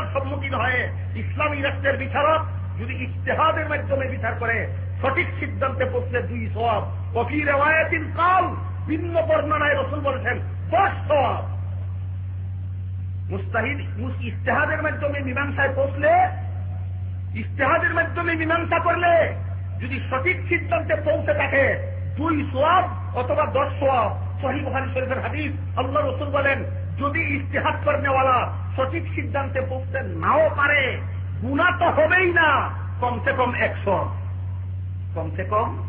বিচারের সম্মুখীন হয়ে ইসলামী রাষ্ট্রের বিচারক যদি ইস্তেহাদের মাধ্যমে বিচার করে, সঠিক সিদ্ধান্তে পৌঁছলে দুই সব কফি রেওয়ায়তিন কাল ভিন্ন বর্ণনায় রসুল বলেছেন, দশ সব মুস্তাহিদ ইস্তেহাদের মাধ্যমে মীমাংসায় পৌঁছলে ইস্তেহাদের মাধ্যমে মীমাংসা করলে যদি সঠিক সিদ্ধান্তে পৌঁছে থাকে, দুই সোয়াব অথবা দশ সোয়াব সহি বুখারি শরীফের হাদিস আল্লাহ রসুল বলেন, যদি ইস্তেহাদ করেওয়ালা সঠিক সিদ্ধান্তে পৌঁছতে নাও পারে গুণা তো হবেই না। কমসে কম একশো। কমসে কম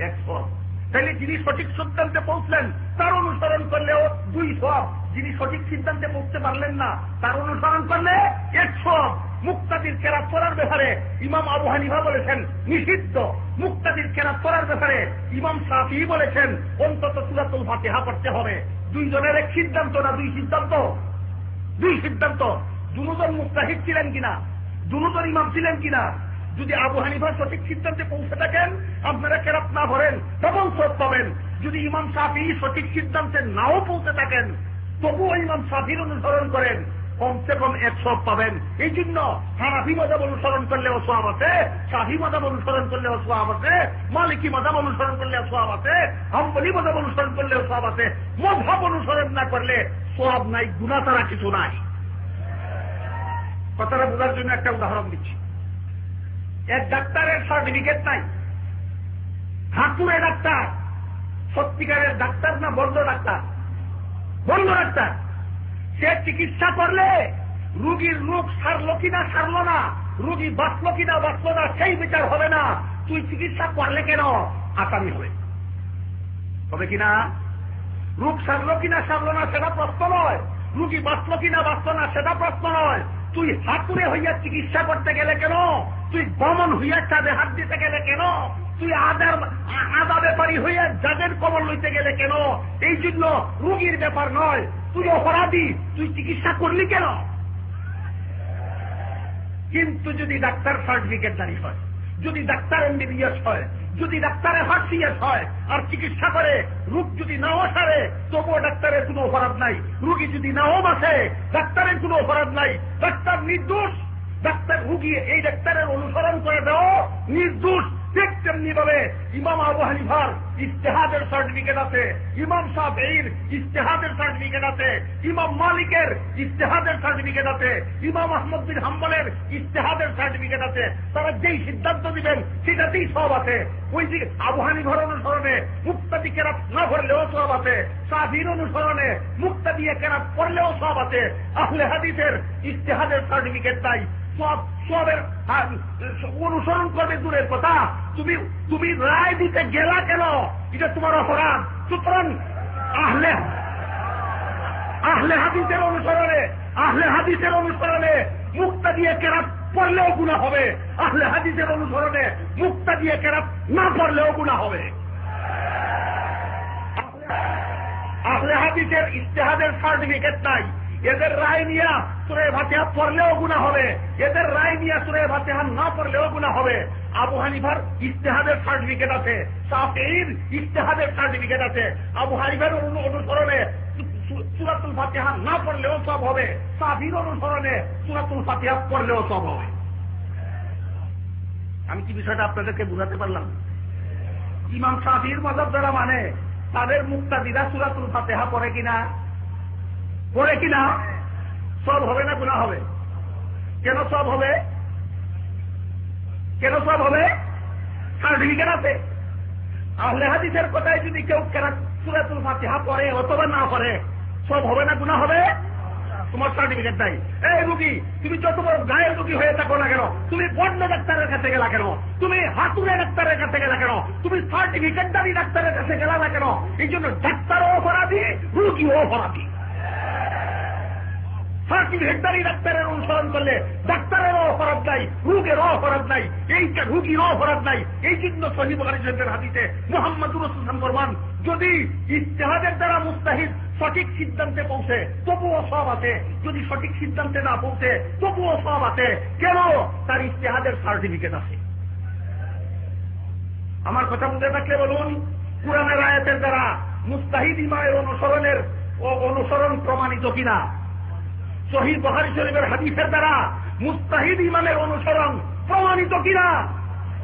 একশো। তাহলে যিনি সঠিক সিদ্ধান্তে পৌঁছলেন, তার অনুসরণ করলেও দুই সব যিনি সঠিক সিদ্ধান্তে পৌঁছতে পারলেন না, তার অনুসরণ করলে একশো। মুক্তাদির কেরাত করার ব্যাপারে ইমাম আবু হানিফা বলেছেন, নিষিদ্ধ। মুক্তাদির কেরাত করার ব্যাপারে ইমাম সাফি বলেছেন, অন্তত সুরাতুল ফাতিহা করতে হবে। দুইজনের এক সিদ্ধান্ত না, দুই সিদ্ধান্ত? দুই সিদ্ধান্ত। দুজন মুক্তাহিদ ছিলেন কিনা? দুজন ইমাম ছিলেন কিনা? যদি আবু হানিফা সঠিক সিদ্ধান্তে পৌঁছে থাকেন, আপনারা কেরাত না ভরেন তখন সব পাবেন। যদি ইমাম সাফি সঠিক সিদ্ধান্তে নাও পৌঁছে থাকেন, তবুও ইমাম সাফির অনুসরণ করেন। কমসে কম এক সব পাবেন। এই জন্য হানাফি মজাব অনুসরণ করলেও সব আছে, শাহি মজাব অনুসরণ করলেও সব আছে, মালিকি মজাব অনুসরণ করলেও সব আছে, হাম্বলি মজাব অনুসরণ করলেও সব আছে। মজাব অনুসরণ না করলে সব নাই গুণা তারা কিছু নাই। কথাটা বোঝার জন্য একটা উদাহরণ দিচ্ছি। এক ডাক্তারের সার্টিফিকেট নাই। হাতুড়ে ডাক্তার, সত্যিকারের ডাক্তার না বন্ধ ডাক্তার? বন্ধ ডাক্তার। সে চিকিৎসা করলে রুগীর রোগ সারলো কিনা সারলো না, রুগী বাঁচলো কিনা বাঁচলো না, সেই বিচার হবে না। তুই চিকিৎসা করলে কেন? আসামি হবে। হবে কিনা রোগ সারলো কিনা সারলো না, সেটা প্রশ্ন নয়। রুগী বাঁচলো কিনা বাঁচলো না, সেটা প্রশ্ন নয়। তুই হাতুড়ে হইয়া চিকিৎসা করতে গেলে কেন? তুই বমন হইয়া চাঁদে হাত দিতে গেলে কেন? তুই আদার আদা ব্যাপারী হইয়া যাদের কবর লইতে গেলে কেন? এই জন্য রুগীর ব্যাপার নয়। তুই অপরাধী, তুই চিকিৎসা করলি কেন? কিন্তু যদি ডাক্তার সার্টিফিকেট দাঁড়ি হয়, যদি ডাক্তার এমবিবিএস হয়, যদি ডাক্তারের হার্সিএস হয়, আর চিকিৎসা করে, রোগ যদি নাও সারে তবুও ডাক্তারের কোনো অপরাধ নাই। রুগী যদি নাও বাসে, ডাক্তারের কোনো অপরাধ নাই। ডাক্তার নির্দোষ। ডাক্তার রুগী এই ডাক্তারের অনুসরণ করে দাও নির্দোষ। ঠিক তেমনি ভাবে ইমাম আবু হানিফার ইস্তেহাদের সার্টিফিকেট আছে, ইমাম সাহের ইস্তেহাদের সার্টিফিকেট আছে, ইমাম মালিকের ইস্তেহাদের সার্টিফিকেট আছে, ইমাম আহমদ বিন হাম্বলের ইস্তেহাদের সার্টিফিকেট আছে। তারা যেই সিদ্ধান্ত দিবেন, সেটাতেই সব আছে। ওই যে আবু হানিফার অনুসরণে মুক্তাদি কেরাত না ভরলেও সব আছে সাহির অনুসরণে মুক্তা দিয়ে কেরাত পড়লেও সব আছে। আহলে হাদিসের ইস্তেহাদের সার্টিফিকেট নাই। সব, সবের অনুসরণ করবে দূরের কথা। তুমি তুমি রায় দিতে গেলা কেন? এটা তোমার অপরাধ। সুতরাং আহলে আহলে হাদিসের অনুসরণে, আহলে হাদিসের অনুসরণে মুক্তা দিয়ে কেরাত পড়লেও গুণা হবে। আহলে হাদিসের অনুসরণে মুক্তা দিয়ে কেরাত না পড়লেও গুণা হবে। আহলে হাদিসের ইস্তেহাদের সার্টিফিকেট নাই। এদের রায় নিয়ে সুরে ভাতেহা পড়লেও গুণা হবে। এদের রায় নিয়ে সুরে ভাতেহা না পড়লেও গুণা হবে। আবু হানিফার ইস্তেহাদের সার্টিফিকেট আছে, সাফের ইস্তেহাদের সার্টিফিকেট আছে। আবু হানিফার অনুসরণে সুরাতুল ফাতিহা না পড়লেও সব হবে। সাফির অনুসরণে সুরাতুল ফাতিহা পড়লেও সব হবে। আমি কি বিষয়টা আপনাদেরকে বুঝাতে পারলাম? ইমাম সাফির মজব যারা মানে তাদের মুক্তাদিরা সুরাতুল ফাতেহা পড়ে কিনা? পড়ে কিনা, সব হবে না গুণা হবে? কেন সব হবে? কেন সব হবে? সার্টিফিকেট আছে। আহলে হাদিসের কথায় যদি কেউ সুরাতুল ফাতিহা পড়ে অথবা না পড়ে, সব হবে না গুণা হবে? তোমার সার্টিফিকেট নাই। এই রুগী, তুমি যত বড় গায়ের রুগী হয়ে থাকো না কেন, তুমি বন্য ডাক্তারের কাছে গেলা কেন, তুমি হাতুড়ে ডাক্তারের কাছে গেলা কেন, তুমি সার্টিফিকেটদারি ডাক্তারের কাছে গেলা না কেন এই জন্য ডাক্তারও অপরাধী, রুগীও অপরাধী। সার্টিফিকেটদারি ডাক্তারের অনুসরণ করলে ডাক্তারেরও অপরাধ নাই রোগেরও অপরাধ নাই, এইটা রুগীরও অপরাধ নাই। এই জন্য সহিব আলিসের হাদিতে মোহাম্মদ রসুলাম ফরমান, যদি ইতিহাদের দ্বারা মুস্তাহিদ সঠিক সিদ্ধান্তে পৌঁছে, তবুও সব আছে। যদি সঠিক সিদ্ধান্তে না পৌঁছে, তবুও সব আছে। কেন? তার ইতিহাদের সার্টিফিকেট আছে। আমার কথা বুঝে থাকলে বলুন, কোরআনের আয়াতের দ্বারা মুস্তাহিদ ইমামের অনুসরণের অনুসরণ প্রমাণিত কিনা? শহীদ বহারি শরীফের হাদিসের দ্বারা মুস্তাহিদ ইমানের অনুসরণ প্রমাণিত কিনা?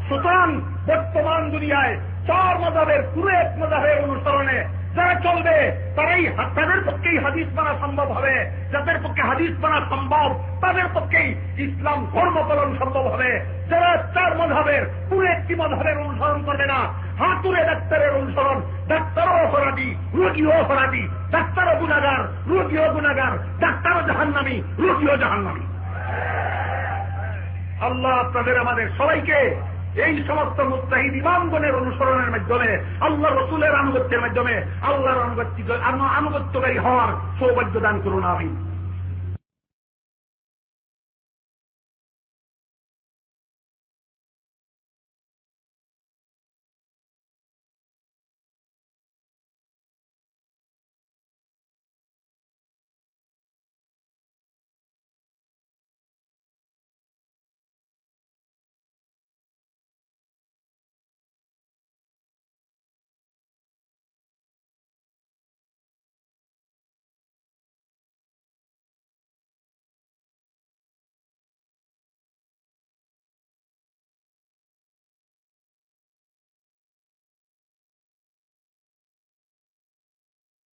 সুতরাং বর্তমান দুনিয়ায় চার মজাবের পুরো এক মজাবের অনুসরণে যারা চলবে, তারাই তাদের পক্ষেই হাদিস মানা সম্ভব হবে। যাদের পক্ষে হাদিস মানা সম্ভব, তাদের পক্ষেই ইসলাম ধর্ম পালন সম্ভব হবে। যারা চার মধাবের পুরো একটি মধাবের অনুসরণ করবে না হাতুরে ডাক্তারের অনুসরণ, ডাক্তারও অপরাধী, রোগীও অপরাধী, ডাক্তারও গুণাগার, রোগীও গুণাগার, ডাক্তারও জাহান্নামি, রোগীও জাহান্নামি। আল্লাহ আপনাদের আমাদের সবাইকে এই সমস্ত মুস্তাহিদ ইমামগণের অনুসরণের মাধ্যমে, আল্লাহ রসুলের আনুগত্যের মাধ্যমে, আল্লাহর আনুগত্য আনুগত্যকারী হওয়ার সৌভাগ্য দান করুন আমি